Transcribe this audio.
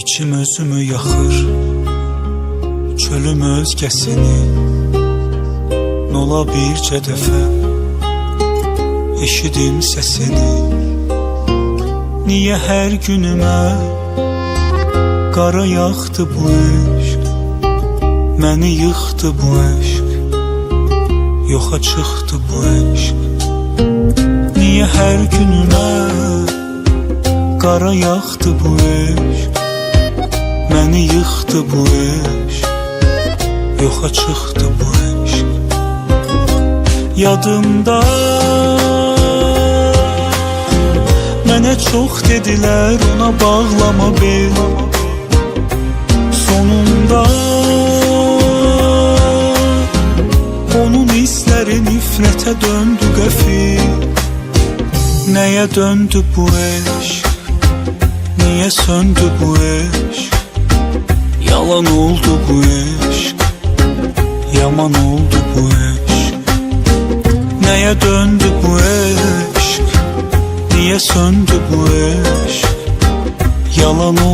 İçim özümü yaxır Çölüm özgəsini Nola bircə dəfə Eşidim səsini. Niyə hər günümə Qara yaxdı bu eşq? Məni yıxdı bu eşq Yoxa çıxdı bu eşq. Niyə hər günümə Qara yaxdı bu eşq Məni yıxdı bu eşq Yoxa çıxdı bu eşq. Yadımda Mənə çox dedilər ona bağlama bel Sonunda Onun hisləri nifrətə döndü qəfil. Nəyə döndü bu eşq? Niyə söndü bu eşq Yaman oldu bu eşq Nəyə döndü bu eşq Niyə söndü bu eşq Yalan oldu